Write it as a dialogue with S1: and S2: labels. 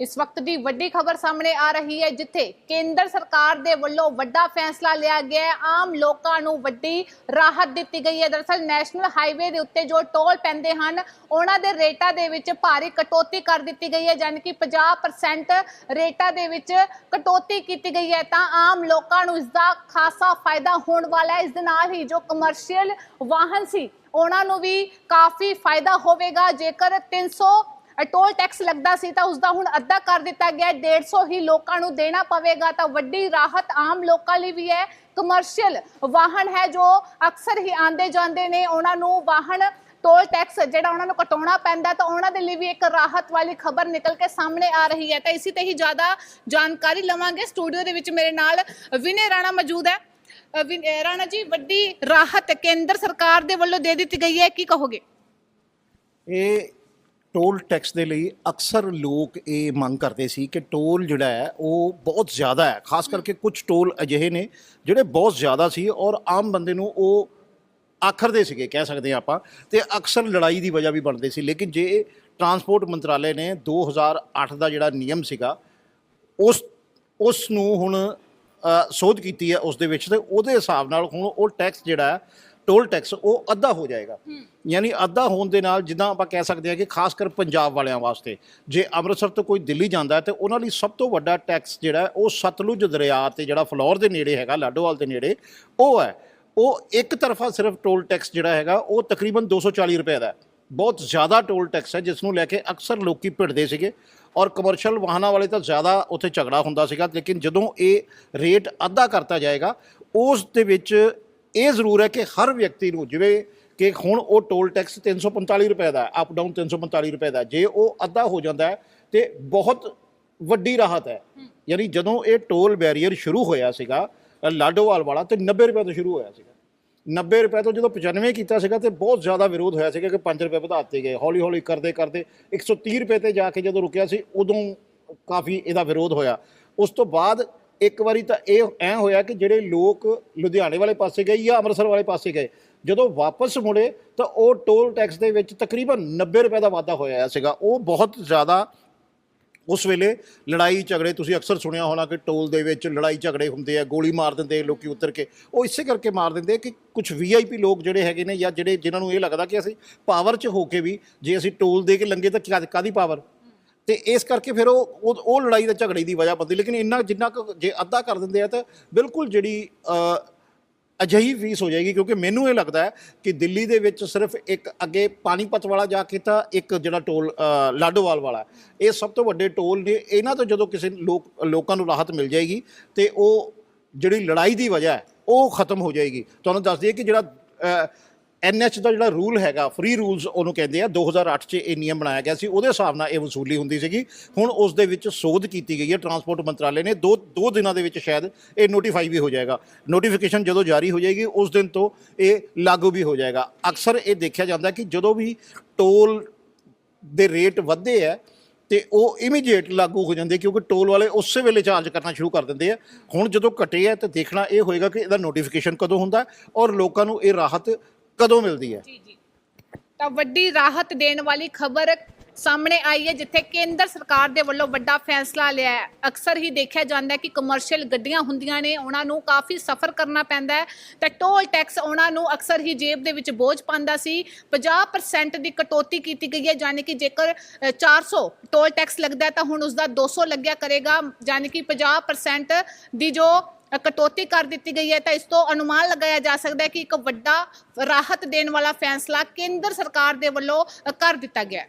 S1: ਇਸ ਵਕਤ ਦੀ ਵੱਡੀ ਖਬਰ ਸਾਹਮਣੇ ਆ ਰਹੀ ਹੈ, ਜਿੱਥੇ ਕੇਂਦਰ ਸਰਕਾਰ ਦੇ ਵੱਲੋਂ ਵੱਡਾ ਫੈਸਲਾ ਲਿਆ ਗਿਆ ਹੈ। ਆਮ ਲੋਕਾਂ ਨੂੰ ਵੱਡੀ ਰਾਹਤ ਦਿੱਤੀ ਗਈ ਹੈ। ਦਰਅਸਲ ਨੈਸ਼ਨਲ ਹਾਈਵੇ ਦੇ ਉੱਤੇ ਜੋ ਟੋਲ ਪੈਂਦੇ ਹਨ, ਉਹਨਾਂ ਦੇ ਰੇਟਾਂ ਦੇ ਵਿੱਚ ਭਾਰੀ ਕਟੌਤੀ ਕਰ ਦਿੱਤੀ ਗਈ ਹੈ ਯਾਨੀ ਕਿ 50% ਰੇਟਾਂ ਦੇ ਵਿੱਚ ਕਟੌਤੀ ਕੀਤੀ ਗਈ ਹੈ। ਤਾਂ ਆਮ ਲੋਕਾਂ ਨੂੰ ਇਸ ਦਾ ਖਾਸਾ ਫਾਇਦਾ ਹੋਣ ਵਾਲਾ ਹੈ। ਇਸ ਦੇ ਨਾਲ ਹੀ ਜੋ ਕਮਰਸ਼ੀਅਲ ਵਾਹਨ ਸੀ, ਉਹਨਾਂ ਨੂੰ ਵੀ ਕਾਫੀ ਫਾਇਦਾ ਹੋਵੇਗਾ। ਜੇਕਰ 300 ਟੋਲ ਟੈਕਸ ਲੱਗਦਾ ਸੀ ਤਾਂ ਉਸ ਦਾ ਹੁਣ ਅੱਧਾ ਕਰ ਦਿੱਤਾ ਗਿਆ। ਹੈ। 150 ਹੀ ਲੋਕਾਂ ਨੂੰ ਦੇਣਾ ਪਵੇਗਾ ਤਾਂ ਵੱਡੀ ਰਾਹਤ ਆਮ ਲੋਕਾਂ ਲਈ ਵੀ ਹੈ। ਕਮਰਸ਼ੀਅਲ ਵਾਹਨ ਹੈ ਜੋ ਅਕਸਰ ਹੀ ਆਂਦੇ ਜਾਂਦੇ ਨੇ। ਉਹਨਾਂ ਨੂੰ ਵਾਹਨ ਟੋਲ ਟੈਕਸ ਜਿਹੜਾ ਉਹਨਾਂ ਨੂੰ ਕਟਾਉਣਾ ਪੈਂਦਾ ਤਾਂ ਉਹਨਾਂ ਦੇ ਲਈ ਵੀ ਇੱਕ ਰਾਹਤ ਵਾਲੀ ਖਬਰ ਨਿਕਲ ਕੇ ਸਾਹਮਣੇ ਆ ਰਹੀ ਹੈ। ਤਾਂ ਇਸੇ ਤੇ ਹੀ ਜ਼ਿਆਦਾ ਜਾਣਕਾਰੀ ਲਵਾਂਗੇ। ਸਟੂਡੀਓ ਦੇ ਵਿੱਚ ਮੇਰੇ ਨਾਲ ਵਿਨੇ ਰਾਣਾ ਮੌਜੂਦ ਹੈ। ਅ, ਰਾਣਾ ਜੀ ਵੱਡੀ ਰਾਹਤ ਕੇਂਦਰ ਸਰਕਾਰ ਦੇ ਵੱਲੋਂ ਦੇ ਦਿੱਤੀ ਗਈ ਹੈ। ਕੀ ਕਹੋਗੇ?
S2: ਇਹ ਟੋਲ ਟੈਕਸ ਦੇ ਲਈ ਅਕਸਰ ਲੋਕ ਇਹ ਮੰਗ ਕਰਦੇ ਸੀ ਕਿ ਟੋਲ ਜਿਹੜਾ ਹੈ, ਉਹ ਬਹੁਤ ਜ਼ਿਆਦਾ ਹੈ। ਖਾਸ ਕਰਕੇ ਕੁਝ ਟੋਲ ਅਜਿਹੇ ਨੇ ਜਿਹੜੇ ਬਹੁਤ ਜ਼ਿਆਦਾ ਸੀ ਔਰ ਆਮ ਬੰਦੇ ਨੂੰ ਉਹ ਆਖਰਦੇ ਸੀਗੇ, ਕਹਿ ਸਕਦੇ ਹਾਂ ਆਪਾਂ। ਤੇ ਅਕਸਰ ਲੜਾਈ ਦੀ ਵਜ੍ਹਾ ਵੀ ਬਣਦੇ ਸੀ। ਲੇਕਿਨ ਜੇ ਟਰਾਂਸਪੋਰਟ ਮੰਤਰਾਲੇ ਨੇ 2008 ਦਾ ਜਿਹੜਾ ਨਿਯਮ ਸੀਗਾ, ਉਸ ਉਸ ਨੂੰ ਹੁਣ ਸੋਧ ਕੀਤੀ ਹੈ ਉਸ ਦੇ ਵਿੱਚ ਤੇ ਉਹਦੇ ਹਿਸਾਬ ਨਾਲ ਹੁਣ ਉਹ ਟੈਕਸ ਜਿਹੜਾ ਟੋਲ ਟੈਕਸ ਉਹ ਅੱਧਾ ਹੋ ਜਾਏਗਾ। ਯਾਨੀ ਅੱਧਾ ਹੋਣ ਦੇ ਨਾਲ ਜਿੱਦਾਂ ਆਪਾਂ ਕਹਿ ਸਕਦੇ ਹਾਂ ਕਿ ਖਾਸ ਕਰ ਪੰਜਾਬ ਵਾਲਿਆਂ ਵਾਸਤੇ ਜੇ ਅੰਮ੍ਰਿਤਸਰ ਤੋਂ ਕੋਈ ਦਿੱਲੀ ਜਾਂਦਾ ਹੈ ਤੇ ਉਹਨਾਂ ਲਈ ਸਭ ਤੋਂ ਵੱਡਾ ਟੈਕਸ ਜਿਹੜਾ ਹੈ ਉਹ ਸਤਲੁਜ ਦਰਿਆ ਤੇ ਜਿਹੜਾ ਫਲੌਰ ਦੇ ਨੇੜੇ ਹੈਗਾ ਲਾਡੋਵਾਲ ਦੇ ਨੇੜੇ ਉਹ ਹੈ। ਉਹ ਇੱਕ ਤਰਫਾ ਸਿਰਫ ਟੋਲ ਟੈਕਸ ਜਿਹੜਾ ਹੈਗਾ ਉਹ ਤਕਰੀਬਨ 240 ਰੁਪਏ ਦਾ ਹੈ। ਬਹੁਤ ਜ਼ਿਆਦਾ ਟੋਲ ਟੈਕਸ ਹੈ ਜਿਸ ਨੂੰ ਲੈ ਕੇ ਅਕਸਰ ਲੋਕੀ ਭਿੜਦੇ ਸੀਗੇ ਔਰ ਕਮਰਸ਼ੀਅਲ ਵਾਹਨਾਂ ਵਾਲੇ ਤਾਂ ਜ਼ਿਆਦਾ ਉੱਥੇ ਝਗੜਾ ਹੁੰਦਾ ਸੀਗਾ ਲੇਕਿਨ ਜਦੋਂ ਇਹ ਰੇਟ ਅੱਧਾ ਕਰਤਾ ਜਾਏਗਾ ਉਸ ਦੇ ਵਿੱਚ ਇਹ ਜ਼ਰੂਰ ਹੈ ਕਿ ਹਰ ਵਿਅਕਤੀ ਨੂੰ, ਜਿਵੇਂ ਕਿ ਹੁਣ ਉਹ ਟੋਲ ਟੈਕਸ 345 ਰੁਪਏ ਦਾ ਅਪ ਡਾਊਨ 345 ਰੁਪਏ ਦਾ, ਜੇ ਉਹ ਅੱਧਾ ਹੋ ਜਾਂਦਾ ਹੈ ਤੇ ਬਹੁਤ ਵੱਡੀ ਰਾਹਤ ਹੈ। ਯਾਨੀ ਜਦੋਂ ਇਹ ਟੋਲ ਬੈਰੀਅਰ ਸ਼ੁਰੂ ਹੋਇਆ ਸੀਗਾ ਲਾਡੋਵਾਲ ਵਾਲਾ, ਤੇ 90 ਰੁਪਏ ਤੋਂ ਸ਼ੁਰੂ ਹੋਇਆ ਸੀਗਾ। 90 ਰੁਪਏ ਤੋਂ ਜਦੋਂ 95 ਕੀਤਾ ਸੀਗਾ ਤੇ ਬਹੁਤ ਜ਼ਿਆਦਾ ਵਿਰੋਧ ਹੋਇਆ ਸੀਗਾ ਕਿ 5 ਰੁਪਏ ਵਧਾ ਦਿੱਤੇ ਗਏ ਹੌਲੀ ਹੌਲੀ ਕਰਦੇ ਕਰਦੇ 130 ਰੁਪਏ ਤੇ ਜਾ ਕੇ ਜਦੋਂ ਰੁਕਿਆ ਸੀ, ਉਦੋਂ ਕਾਫੀ ਇਹਦਾ ਵਿਰੋਧ ਹੋਇਆ। ਉਸ ਤੋਂ ਬਾਅਦ ਇੱਕ ਵਾਰੀ ਤਾਂ ਇਹ ਐ ਹੋਇਆ ਕਿ ਜਿਹੜੇ ਲੋਕ ਲੁਧਿਆਣੇ ਵਾਲੇ ਪਾਸੇ ਗਏ ਜਾਂ ਅੰਮ੍ਰਿਤਸਰ ਵਾਲੇ ਪਾਸੇ ਗਏ, ਜਦੋਂ ਵਾਪਸ ਮੁੜੇ ਤਾਂ ਉਹ ਟੋਲ ਟੈਕਸ ਦੇ ਵਿੱਚ ਤਕਰੀਬਨ 90 ਰੁਪਏ ਦਾ ਵਾਧਾ ਹੋਇਆ ਸੀਗਾ। ਉਹ ਬਹੁਤ ਜ਼ਿਆਦਾ ਉਸ ਵੇਲੇ ਲੜਾਈ ਝਗੜੇ, ਤੁਸੀਂ ਅਕਸਰ ਸੁਣਿਆ ਹੋਣਾ ਕਿ ਟੋਲ ਦੇ ਵਿੱਚ ਲੜਾਈ ਝਗੜੇ ਹੁੰਦੇ ਆ, ਗੋਲੀ ਮਾਰ ਦਿੰਦੇ ਆ ਲੋਕੀ ਉਤਰ ਕੇ। ਉਹ ਇਸੇ ਕਰਕੇ ਮਾਰ ਦਿੰਦੇ ਆ ਕਿ ਕੁਝ ਵੀਆਈਪੀ ਲੋਕ ਜਿਹੜੇ ਹੈਗੇ ਨੇ ਜਾਂ ਜਿਹੜੇ ਜਿਨ੍ਹਾਂ ਨੂੰ ਇਹ ਲੱਗਦਾ ਕਿ ਅਸੀਂ ਪਾਵਰ 'ਚ ਹੋ ਕੇ ਵੀ ਜੇ ਅਸੀਂ ਟੋਲ ਦੇ ਕੇ ਲੰਗੇ ਤਾਂ ਕਿਆ- ਕਾਹਦੀ ਪਾਵਰ ਤੇ ਇਸ ਕਰਕੇ ਫਿਰ ਉਹ ਉਹ ਉਹ ਲੜਾਈ ਦਾ ਝਗੜੇ ਦੀ ਵਜ੍ਹਾ ਬਣਦੀ। ਲੇਕਿਨ ਇੰਨਾ ਜਿੰਨਾ ਕੁ ਜੇ ਅੱਧਾ ਕਰ ਦਿੰਦੇ ਆ ਤਾਂ ਬਿਲਕੁਲ ਜਿਹੜੀ ਅ, ਅਜਿਹੀ ਫੀਸ ਹੋ ਜਾਏਗੀ। ਕਿਉਂਕਿ ਮੈਨੂੰ ਇਹ ਲੱਗਦਾ ਹੈ ਕਿ ਦਿੱਲੀ ਦੇ ਵਿੱਚ ਸਿਰਫ ਇੱਕ ਅੱਗੇ ਪਾਣੀਪਤ ਵਾਲਾ ਜਾ ਕੇ ਤਾਂ ਇੱਕ ਜਿਹੜਾ ਟੋਲ ਅ, ਲਾਡੋਵਾਲ ਵਾਲਾ ਇਹ ਸਭ ਤੋਂ ਵੱਡੇ ਟੋਲ ਨੇ। ਇਹਨਾਂ ਤੋਂ ਜਦੋਂ ਕਿਸੇ ਲੋਕ ਲੋਕਾਂ ਨੂੰ ਰਾਹਤ ਮਿਲ ਜਾਏਗੀ ਤੇ ਉਹ ਜਿਹੜੀ ਲੜਾਈ ਦੀ ਵਜ੍ਹਾ ਹੈ ਉਹ ਖਤਮ ਹੋ ਜਾਏਗੀ। ਤੁਹਾਨੂੰ ਦੱਸ ਦਈਏ ਕਿ ਜਿਹੜਾ ਐਨਐਚ ਦਾ ਜਿਹੜਾ ਰੂਲ ਹੈਗਾ ਫ੍ਰੀ ਰੂਲਸ ਉਹਨੂੰ ਕਹਿੰਦੇ ਆ। 2008 ਚ ਇਹ ਨਿਯਮ ਬਣਾਇਆ ਗਿਆ ਸੀ, ਉਹਦੇ ਹਿਸਾਬ ਨਾਲ ਇਹ ਵਸੂਲੀ ਹੁੰਦੀ ਸੀਗੀ। ਹੁਣ ਉਸ ਦੇ ਵਿੱਚ ਸੋਧ ਕੀਤੀ ਗਈ ਹੈ ਟਰਾਂਸਪੋਰਟ ਮੰਤਰਾਲੇ ਨੇ। ਦੋ ਦੋ ਦਿਨਾਂ ਦੇ ਵਿੱਚ ਸ਼ਾਇਦ ਇਹ ਨੋਟੀਫਾਈ ਵੀ ਹੋ ਜਾਏਗਾ। ਨੋਟੀਫਿਕੇਸ਼ਨ ਜਦੋਂ ਜਾਰੀ ਹੋ ਜਾਏਗੀ, ਉਸ ਦਿਨ ਤੋਂ ਇਹ ਲਾਗੂ ਵੀ ਹੋ ਜਾਏਗਾ। ਅਕਸਰ ਇਹ ਦੇਖਿਆ ਜਾਂਦਾ ਕਿ ਜਦੋਂ ਵੀ ਟੋਲ ਦੇ ਰੇਟ ਵਧਦੇ ਆ, ਤੇ ਉਹ ਇਮੀਡੀਏਟ ਲਾਗੂ ਹੋ ਜਾਂਦੇ ਕਿਉਂਕਿ ਟੋਲ ਵਾਲੇ ਉਸੇ ਵੇਲੇ ਚਾਰਜ ਕਰਨਾ ਸ਼ੁਰੂ ਕਰ ਦਿੰਦੇ ਆ। ਹੁਣ ਜਦੋਂ ਘਟੇ ਆ, ਤੇ ਦੇਖਣਾ ਇਹ ਹੋਏਗਾ ਕਿ ਇਹਦਾ ਨੋਟੀਫਿਕੇਸ਼ਨ ਕਦੋਂ ਹੁੰਦਾ ਔਰ ਲੋਕਾਂ ਨੂੰ ਇਹ ਰਾਹਤ ਕਦੋਂ ਮਿਲਦੀ ਹੈ?
S1: ਜੀ ਜੀ। ਤਾਂ ਵੱਡੀ ਰਾਹਤ ਦੇਣ ਵਾਲੀ ਖਬਰ ਸਾਹਮਣੇ ਆਈ ਹੈ ਜਿੱਥੇ ਕੇਂਦਰ ਸਰਕਾਰ ਦੇ ਵੱਲੋਂ ਵੱਡਾ ਫੈਸਲਾ ਲਿਆ ਹੈ। ਅਕਸਰ ਹੀ ਦੇਖਿਆ ਜਾਂਦਾ ਹੈ ਕਿ ਕਮਰਸ਼ੀਅਲ ਗੱਡੀਆਂ ਹੁੰਦੀਆਂ ਨੇ ਉਹਨਾਂ ਨੂੰ ਕਾਫੀ ਸਫ਼ਰ ਕਰਨਾ ਪੈਂਦਾ ਹੈ। ਤੇ ਟੋਲ ਟੈਕਸ ਉਹਨਾਂ ਨੂੰ ਅਕਸਰ ਹੀ ਜੇਬ ਦੇ ਵਿੱਚ ਬੋਝ ਪਾਉਂਦਾ ਸੀ। 50% ਦੀ ਕਟੌਤੀ ਕੀਤੀ ਗਈ ਹੈ ਯਾਨੀ ਕਿ ਜੇਕਰ ਅ, 400 ਟੋਲ ਟੈਕਸ ਲੱਗਦਾ ਹੈ ਤਾਂ ਹੁਣ ਉਸ ਦਾ 200 ਲੱਗਿਆ ਕਰੇਗਾ। ਯਾਨੀ ਕਿ 50% ਦੀ ਜੋ ਕਟੌਤੀ ਕਰ ਦਿੱਤੀ ਗਈ ਹੈ ਤਾਂ ਇਸ ਤੋਂ ਅਨੁਮਾਨ ਲਗਾਇਆ ਜਾ ਸਕਦਾ ਹੈ ਕਿ ਇੱਕ ਵੱਡਾ ਰਾਹਤ ਦੇਣ ਵਾਲਾ ਫੈਸਲਾ ਕੇਂਦਰ ਸਰਕਾਰ ਦੇ ਵੱਲੋਂ ਕਰ ਦਿੱਤਾ ਗਿਆ ਹੈ।